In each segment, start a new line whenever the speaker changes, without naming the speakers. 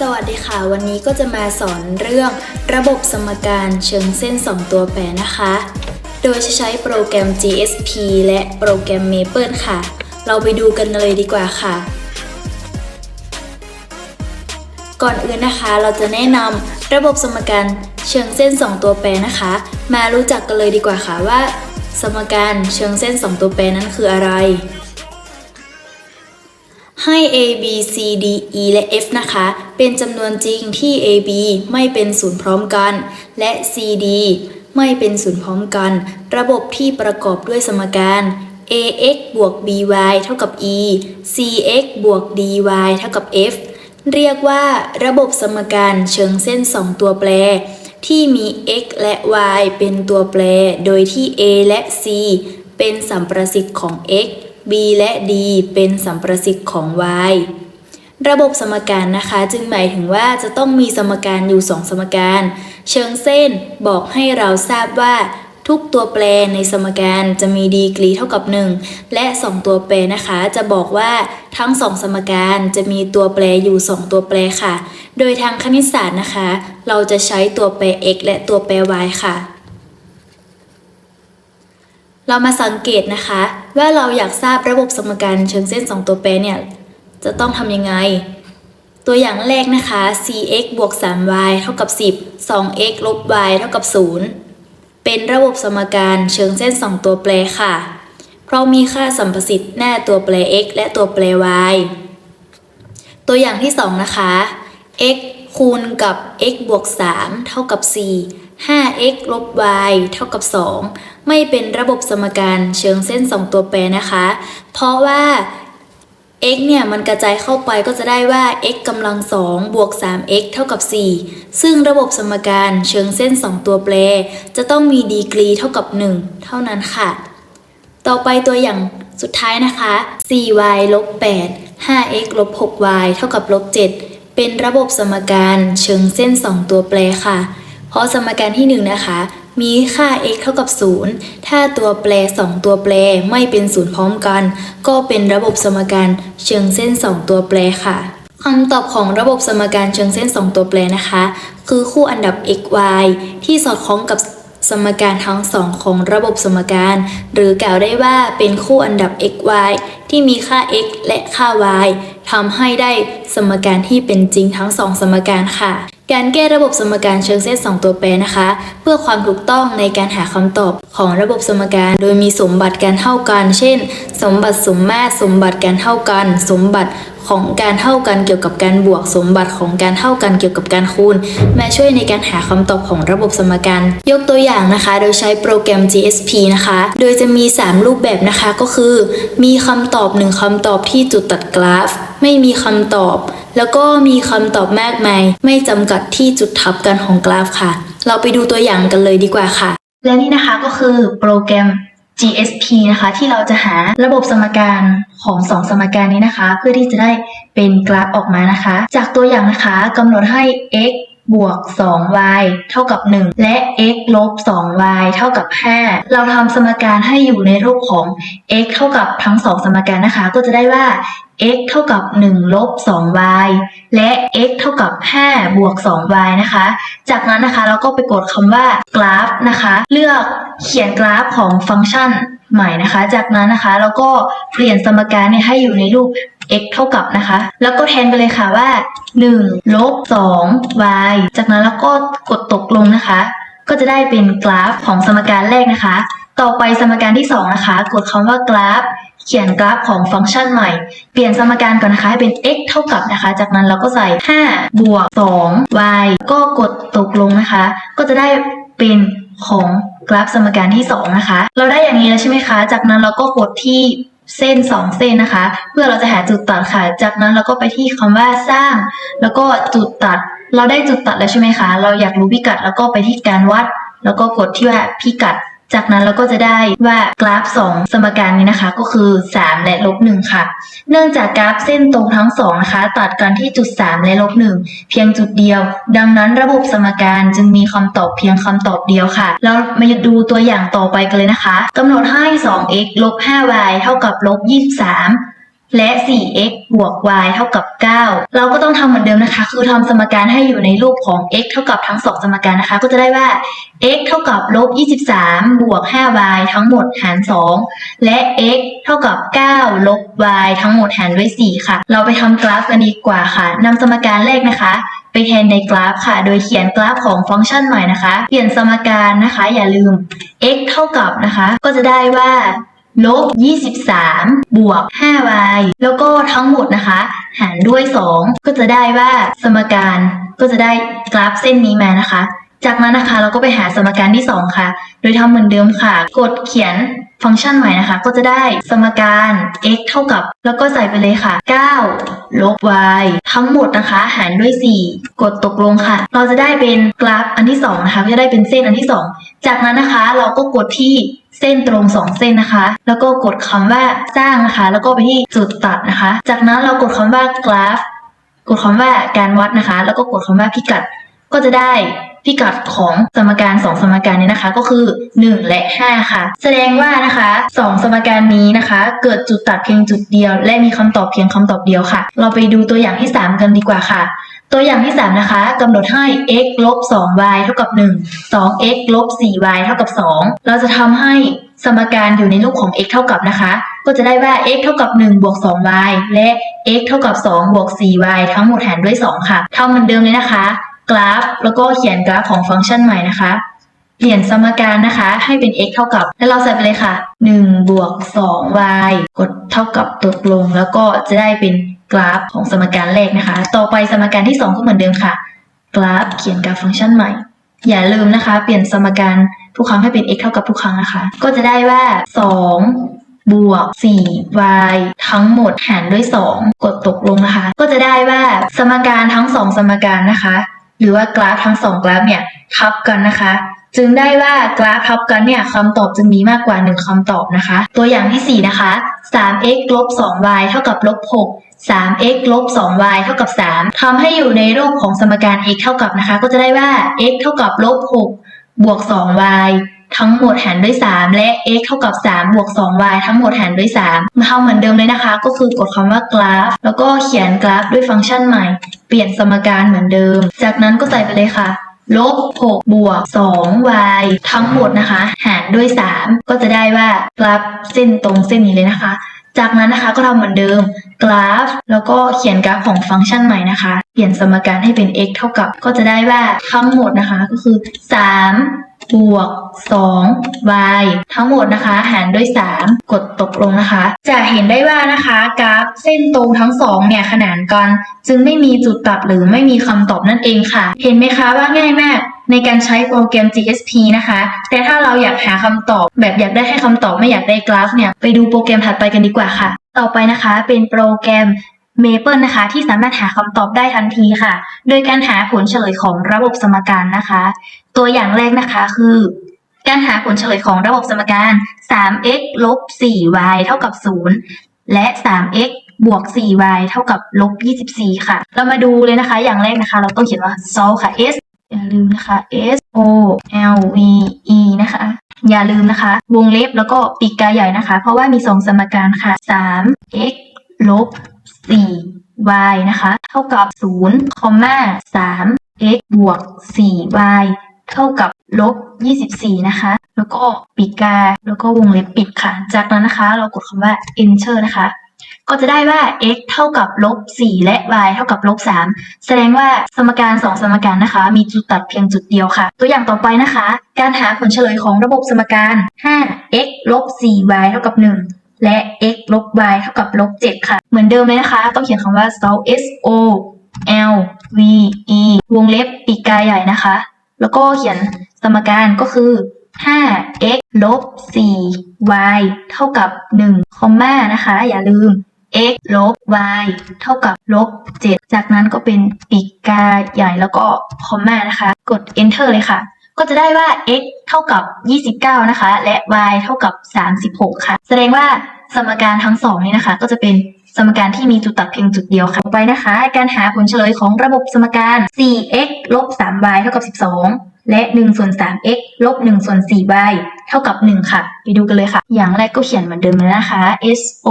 สวัสดีค่ะ วันนี้ก็จะมาสอนเรื่องระบบสมการเชิงเส้น 2 ตัวแปรนะคะ โดยจะใช้โปรแกรม GSP และโปรแกรม Maple ค่ะ เราไปดูกันเลยดีกว่าค่ะ ก่อนอื่นนะคะเราจะแนะนำระบบสมการเชิงเส้น 2 ตัวแปรนะคะ มารู้จักกันเลยดีกว่าค่ะว่า สมการเชิงเส้น 2 ตัวแปรนั้นคืออะไร ให้ a b c d e และ f นะคะ เป็นจำนวนจริงที่ a b ไม่เป็นศูนย์พร้อมกัน และ c d ไม่เป็นศูนย์พร้อมกัน ระบบที่ประกอบด้วยสมการ a x บวก b y เท่ากับ e c x บวก d y เท่ากับ f เรียกว่าระบบสมการเชิงเส้น 2 ตัวแปร ที่มี x และ y เป็นตัวแปร โดยที่ a และ c เป็นสัมประสิทธิ์ของ x b และ d เป็นสัมประสิทธิ์ของ y ระบบสมการนะคะ จึงหมายถึงว่าจะต้องมีสมการอยู่ 2 สมการ เชิงเส้นบอกให้เราทราบว่าทุกตัวแปรในสมการจะมีดีกรีเท่ากับ 1 และ 2 ตัวแปรนะคะ จะบอกว่าทั้ง 2 สมการจะมีตัวแปรอยู่ 2 ตัวแปรค่ะ โดยทางคณิตศาสตร์นะคะ เราจะใช้ตัวแปร x และตัวแปร y ค่ะ เรามาสังเกตนะคะ ว่าเราอยากทราบระบบสมการเชิงเส้น 2 ตัวแปรเนี่ย จะต้องทำยังไง ตัวอย่างแรกนะคะ cx บวก 3y เท่ากับ 10 2x ลบ y เท่ากับ 0 เป็นระบบสมการเชิงเส้น 2 ตัวแปรค่ะ เพราะมีค่าสัมประสิทธิ์หน้าตัวแปร x และตัวแปร y ตัวอย่างที่ 2 นะคะ x คูณกับ x บวก 3 เท่ากับ 4 5x ลบ y เท่ากับ 2 ไม่เป็นระบบสมการเชิงเส้น 2 ตัวแปรนะคะ เพราะว่า x เนี่ยมันกระจายเข้าไปก็จะได้ว่า x กำลัง2บวก 3x เท่ากับ 4 ซึ่งระบบสมการเชิงเส้น 2 ตัวแปร จะต้องมีดีกรีเท่ากับ 1 เท่านั้นค่ะ ต่อไปตัวอย่างสุดท้ายนะคะ 4y ลบ 8 5x ลบ 6y เท่ากับลบ 7 เป็นระบบสมการเชิงเส้น 2 ตัวแปรค่ะ เพราะสมการที่1นะคะมีค่า x เท่ากับ 0 ถ้าตัวแปร 2 ตัวแปรไม่เป็นศูนย์พร้อมกัน ก็เป็นระบบสมการเชิงเส้น 2 ตัวแปรค่ะคำตอบของระบบสมการเชิงเส้น 2 ตัวแปรนะคะ คือคู่อันดับ x y ที่สอดคล้องกับสมการทั้งสองของระบบสมการ หรือกล่าวได้ว่าเป็นคู่อันดับ x y ที่มีค่า x และค่า y ทำให้ได้สมการที่เป็นจริงทั้งสองสมการค่ะ การแก้ระบบสมการเชิงเส้น 2 ตัวแปรนะคะ เพื่อความถูกต้องในการหาคำตอบของระบบสมการ โดยมีสมบัติการเท่ากัน เช่น สมบัติสมมาตรสมบัติการเท่ากัน สมบัติของการเท่ากันเกี่ยวกับการบวกสมบัติของการเท่ากันเกี่ยวกับการคูณ มาช่วยในการหาคำตอบของระบบสมการ ยกตัวอย่างนะคะ โดยใช้โปรแกรม GSP นะคะ โดยจะมี 3 รูปแบบนะคะก็คือ มีคำตอบ 1คำตอบที่จุดตัดกราฟ ไม่มีคำตอบ แล้วก็มีคำตอบมากมาย ไม่จำกัดที่จุดทับกันของกราฟค่ะ เราไปดูตัวอย่างกันเลยดีกว่าค่ะ และนี่นะคะก็คือโปรแกรม GSP นะคะ ที่เราจะหาระบบสมการของ 2 สมการนี้นะคะ เพื่อที่จะได้เป็นกราฟออกมานะคะ จากตัวอย่างนะคะกำหนดให้ x บวก 2y เท่ากับ 1 และ x ลบ 2y เท่ากับ 5 เราทำสมการให้อยู่ในรูปของ x เท่ากับทั้ง 2 สมการนะคะ ก็จะได้ว่า x เท่ากับ 1 ลบ 2y และ x เท่ากับ 5 บวก 2y นะคะ จากนั้นนะคะเราก็ไปกดคำว่ากราฟนะคะ เลือกเขียนกราฟของฟังก์ชันใหม่นะคะ จากนั้นนะคะเราก็เปลี่ยนสมการให้อยู่ในรูป x เท่ากับนะคะ แล้วก็แทนไปเลยค่ะว่า 1 ลบ 2 y จากนั้นแล้วก็กดตกลงนะคะ ก็จะได้เป็นกราฟของสมการแรกนะคะ ต่อไปสมการที่ 2 นะคะ กดคำว่ากราฟ เขียนกราฟของฟังก์ชันใหม่ เปลี่ยนสมการก่อนนะคะให้เป็น x เท่ากับนะคะ จากนั้นเราก็ใส่ 5 บวก 2 y ก็กดตกลงนะคะ ก็จะได้เป็นของกราฟสมการที่ 2 นะคะ เราได้อย่างนี้แล้วใช่ไหมคะ จากนั้นเราก็กดที่เส้น 2 เส้นนะคะ เพื่อเราจะหาจุดตัดค่ะ จากนั้นเราก็ไปที่คำว่าสร้าง แล้วก็จุดตัด เราได้จุดตัดแล้วใช่ไหมคะ เราอยากรู้พิกัดแล้วก็ไปที่การวัด แล้วก็กดที่ว่าพิกัด จากนั้นเราก็จะได้ว่ากราฟ 2 สมการนี้นะคะ ก็คือ 3 และลบ1ค่ะ เนื่องจากกราฟเส้นตรงทั้ง 2 นะคะ ตัดกันที่จุด 3 และลบ1เพียงจุดเดียว ดังนั้นระบบสมการจึงมีคำตอบเพียงคำตอบเดียวค่ะ เรามาดูตัวอย่างต่อไปกันเลยนะคะกำหนดให้ 2x ลบ 5y เท่ากับลบ 23 และ 4x บวก y เท่ากับ 9 เราก็ต้องทำเหมือนเดิมนะคะ คือทำสมการให้อยู่ในรูปของ x เท่ากับทั้งสองสมการนะคะ ก็จะได้ว่า x เท่ากับลบ 23 บวก 5y ทั้งหมดหาร 2 และ x เท่ากับ 9 ลบ y ทั้งหมดหารด้วย 4 ค่ะ เราไปทำกราฟกันดีกว่าค่ะ นำสมการแรกนะคะไปแทนในกราฟค่ะ โดยเขียนกราฟของฟังก์ชันใหม่นะคะ เปลี่ยนสมการนะคะ อย่าลืม x เท่ากับนะคะ ก็จะได้ว่า ลบ 23 บวก 5y แล้วก็ทั้งหมดนะคะ หารด้วย 2 ก็จะได้ว่าสมการก็จะได้กราฟเส้นนี้มานะคะ จากนั้นนะคะเราก็ไปหาสมการที่ 2 ค่ะ โดยทำเหมือนเดิมค่ะ กดเขียนฟังก์ชันใหม่นะคะ ก็จะได้สมการ x เท่ากับ แล้วก็ใส่ไปเลยค่ะ 9 ลบ y ทั้งหมดนะคะ หารด้วย 4 กดตกลงค่ะ เราจะได้เป็นกราฟอันที่ 2 นะคะ ก็จะได้เป็นเส้นอันที่ 2 จากนั้นนะคะเราก็กดที่ เส้นตรง 2 เส้นนะคะ แล้วก็กดคำว่าสร้างนะคะ แล้วก็ไปที่จุดตัดนะคะ จากนั้นเรากดคำว่ากราฟ กดคำว่าการวัดนะคะ แล้วก็กดคำว่าพิกัด ก็จะได้พิกัดของสมการ 2 สมการนี้นะคะ ก็คือ 1 และ 5 ค่ะ แสดงว่านะคะ 2 สมการนี้นะคะ เกิดจุดตัดเพียงจุดเดียว และมีคำตอบเพียงคำตอบเดียวค่ะ เราไปดูตัวอย่างที่ 3 กันดีกว่าค่ะ ตัวอย่างที่ 3 นะคะกำหนดให้ x ลบ 2y เท่ากับ 1 2x ลบ 4y เท่ากับ 2 เราจะทำให้สมการอยู่ในรูปของ x เท่ากับนะคะ ก็จะได้ว่า x เท่ากับ 1 บวก 2y และ x เท่ากับ 2 บวก 4y ทั้งหมดหารด้วย 2 ค่ะทำเหมือนเดิมเลยนะคะ กราฟ แล้วก็เขียนกราฟของฟังก์ชันใหม่นะคะ เปลี่ยนสมการนะคะ ให้เป็น x เท่ากับ แล้วเราใส่ไปเลยค่ะ1บวก 2y กดเท่ากับตกลง แล้วก็จะได้เป็น กราฟของสมการแรกนะคะ ต่อไปสมการที่ 2 ก็เหมือนเดิมค่ะ กราฟเขียนกราฟฟังก์ชันใหม่ อย่าลืมนะคะ เปลี่ยนสมการทุกครั้งให้เป็น x เท่ากับทุกครั้งนะคะ ก็จะได้ว่า 2 บวก 4y ทั้งหมดหารด้วย 2 กดตกลงนะคะ ก็จะได้ว่าสมการทั้ง 2 สมการนะคะ หรือว่ากราฟทั้ง 2 กราฟเนี่ยทับกันนะคะ จึงได้ว่ากราฟทับกันเนี่ยคำตอบจึงมีมากกว่า 1คำตอบนะคะ ตัวอย่างที่ 4 นะคะ 3x ลบ 2y เท่ากับลบ 6 3x ลบ 2y เท่ากับ 3ทำให้อยู่ในรูปของสมการ x เท่ากับนะคะ ก็จะได้ว่า x เท่ากับลบ 6 บวก 2y ทั้งหมดหารด้วย 3 และ x เท่ากับ 3 บวก 2y ทั้งหมดหารด้วย 3มาทำเหมือนเดิมเลยนะคะ ก็คือกดคำว่ากราฟ แล้วก็เขียนกราฟด้วยฟังก์ชันใหม่ เปลี่ยนสมการเหมือนเดิม จากนั้นก็ใส่ไปเลยค่ะ ลบ6บวก 2y ทั้งหมดนะคะ หารด้วย 3 ก็จะได้ว่ากราฟเส้นตรงเส้นนี้เลยนะคะ จากนั้นนะคะก็ทำเหมือนเดิมกราฟ แล้วก็เขียนกราฟของฟังก์ชันใหม่นะคะ เปลี่ยนสมการให้เป็น x เท่ากับ ก็จะได้ว่าทั้งหมดนะคะก็คือ 3 บวก 2y ทั้งหมดนะคะหารด้วย 3 กดตกลงนะคะ จะเห็นได้ว่านะคะกราฟเส้นตรงทั้งสองเนี่ยขนานกัน จึงไม่มีจุดตัดหรือไม่มีคำตอบนั่นเองค่ะ เห็นไหมคะว่าง่ายมากในการใช้โปรแกรม GSP นะคะ แต่ถ้าเราอยากหาคำตอบแบบอยากได้แค่คำตอบไม่อยากได้กราฟเนี่ย ไปดูโปรแกรมถัดไปกันดีกว่าค่ะ ต่อไปนะคะเป็นโปรแกรม Maple นะคะ ที่สามารถหาคำตอบได้ทันทีค่ะ โดยการหาผลเฉลยของระบบสมการนะคะ ตัวอย่างแรกนะคะคือ การหาผลเฉลยของระบบสมการ 3x ลบ 4y เท่ากับ 0 และ 3x บวก 4y เท่ากับลบ 24 ค่ะ เรามาดูเลยนะคะ อย่างแรกนะคะ เราต้องเขียนว่า solve ค่ะ s อย่าลืมนะคะ s o l v e นะคะ อย่าลืมนะคะ วงเล็บแล้วก็ปีกกาใหญ่นะคะ เพราะว่ามี 2 สมการค่ะ 3x ลบ 4y นะคะ เท่ากับ0คอมมา 3x บวก 4y เท่ากับลบ 24 นะคะ แล้วก็ปีกกา แล้วก็วงเล็บปิดค่ะ จากนั้นนะคะ เรากดคำว่า enter นะคะ ก็จะได้ว่า x เท่ากับลบ 4 และ y เท่ากับลบ 3 แสดงว่าสมการ 2 สมการนะคะ มีจุดตัดเพียงจุดเดียวค่ะ ตัวอย่างต่อไปนะคะ การหาผลเฉลยของระบบสมการ 5x ลบ 4y เท่ากับ 1 และ x ลบ y เท่ากับลบ 7 ค่ะ เหมือนเดิมเลยนะคะ ต้องเขียนคำว่า solve s o l v e วงเล็บปีกกาใหญ่นะคะ แล้วก็เขียนสมการก็คือ 5x ลบ 4y เท่ากับ 1 คอมมานะคะ อย่าลืม x ลบ y เท่ากับลบ 7 จากนั้นก็เป็นปีกกาใหญ่แล้วก็คอมมานะคะ กด enter เลยค่ะ ก็จะได้ว่า x เท่ากับ 29 นะคะ และ y เท่ากับ 36 ค่ะ แสดงว่าสมการทั้งสองนี้นะคะ ก็จะเป็นสมการที่มีจุดตัดเพียงจุดเดียวค่ะ ต่อไปนะคะ การหาผลเฉลยของระบบสมการ 4x ลบ 3y เท่ากับ 12 และ1ส่วน 3x ลบ1ส่วน 4y เท่ากับ 1 ค่ะ ไปดูกันเลยค่ะ อย่างแรกก็เขียนเหมือนเดิมเลยนะคะ S O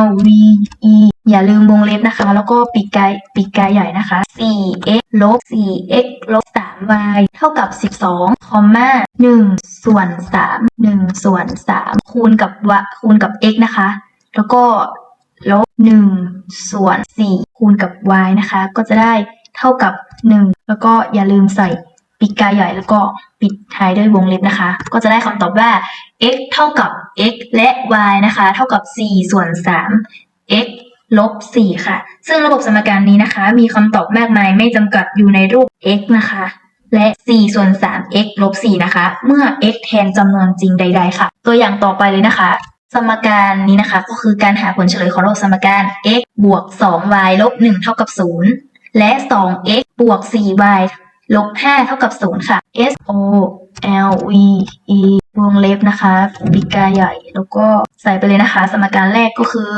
L V E อย่าลืมวงเล็บนะคะ แล้วก็ปีกกายปีกกายใหญ่นะคะ 4x ลบ 4x ลบ 3y เท่ากับ 12 คอมมา1ส่วน 3 1 ส่วน 3 คูณกับวะคูณกับ x นะคะ แล้วก็ลบ 1 ส่วน 4 คูณกับ y นะคะ ก็จะได้เท่ากับ 1 แล้วก็อย่าลืมใส่ ปีกกาใหญ่แล้วก็ปิดท้ายด้วยวงเล็บนะคะ ก็จะได้คำตอบว่า x เท่ากับ x และ y นะคะ เท่ากับ 4 ส่วน 3 x ลบ 4 ค่ะ ซึ่งระบบสมการนี้นะคะ มีคำตอบมากมายไม่จำกัดอยู่ในรูป x นะคะ และ 4 ส่วน 3 x ลบ 4 นะคะ เมื่อ x แทนจำนวนจริงใด ๆ ค่ะ ตัวอย่างต่อไปเลยนะคะสมการนี้นะคะก็คือการหาผลเฉลยของระบบสมการ x บวก 2y ลบ 1 เท่ากับ 0 และ 2x บวก 4y ลบ5เท่ากับ0ค่ะ s o l v e วงเล็บนะคะปีกาใหญ่ แล้วก็ใส่ไปเลยนะคะ สมการแรกก็คือ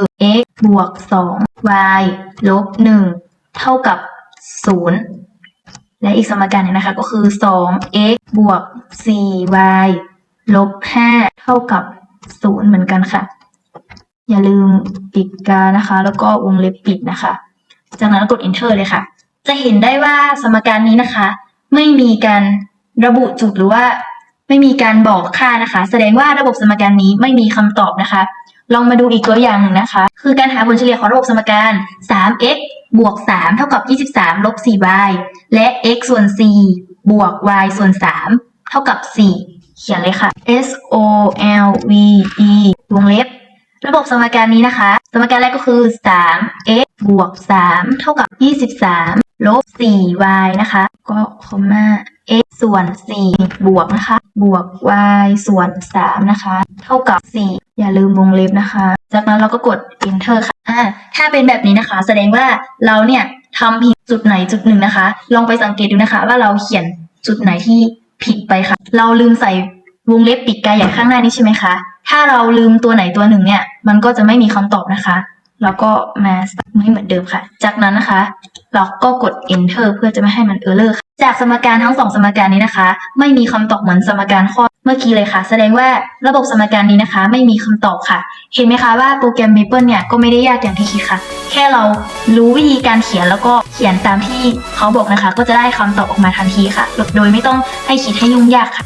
x บวก 2y ลบ 1 เท่ากับ 0 และอีกสมการนึงนะคะก็คือ 2x บวก 4y ลบ 5 เท่ากับ 0 เหมือนกันค่ะ อย่าลืมปิดกานะคะ แล้วก็วงเล็บปิดนะคะ จากนั้นกด enter เลยค่ะ จะเห็นได้ว่าสมการนี้นะคะ ไม่มีการระบุจุดหรือว่า ไม่มีการบอกค่านะคะ แสดงว่าระบบสมการนี้ไม่มีคำตอบนะคะ ลองมาดูอีกตัวอย่างนึงนะคะ คือการหาผลเฉลี่ยของระบบสมการ 3x บวก 3 เท่ากับ 23 ลบ 4y และ x ส่วน4บวก y ส่วน 3 เท่ากับ 4 เขียนเลยค่ะ s o l v e วงเล็บ ระบบสมการนี้นะคะ สมการแรกก็คือ 3x บวก 3 เท่ากับ 23 ลบ 4y นะคะ ก็คอมมา x ส่วน 4 บวกนะคะ บวก y ส่วน 3 นะคะ เท่ากับ 4 อย่าลืมวงเล็บนะคะ จากนั้นเราก็กด enter ค่ะอ่าถ้าเป็นแบบนี้นะคะ แสดงว่าเราเนี่ยทำผิดจุดไหนจุดหนึ่งนะคะ ลองไปสังเกตดูนะคะ ว่าเราเขียนจุดไหนที่ผิดไปค่ะ เราลืมใส่วงเล็บปิดกาใหญ่ข้างหน้านี้ใช่ไหมคะ ถ้าเราลืมตัวไหนตัวหนึ่งเนี่ย มันก็จะไม่มีคำตอบนะคะ แล้วก็มาไม่เหมือนเดิมค่ะ จากนั้นนะคะ เราก็กด enter เพื่อจะไม่ให้มัน error ค่ะจากสมการทั้งสองสมการนี้นะคะ ไม่มีคำตอบเหมือนสมการข้อเมื่อกี้เลยค่ะ แสดงว่าระบบสมการนี้นะคะ ไม่มีคำตอบค่ะ เห็นไหมคะว่าโปรแกรม Maple เนี่ยก็ไม่ได้ยากอย่างที่คิดค่ะ แค่เรารู้วิธีการเขียนแล้วก็เขียนตามที่เขาบอกนะคะ ก็จะได้คำตอบออกมาทันทีค่ะ โดยไม่ต้องให้คิดให้ยุ่งยากค่ะ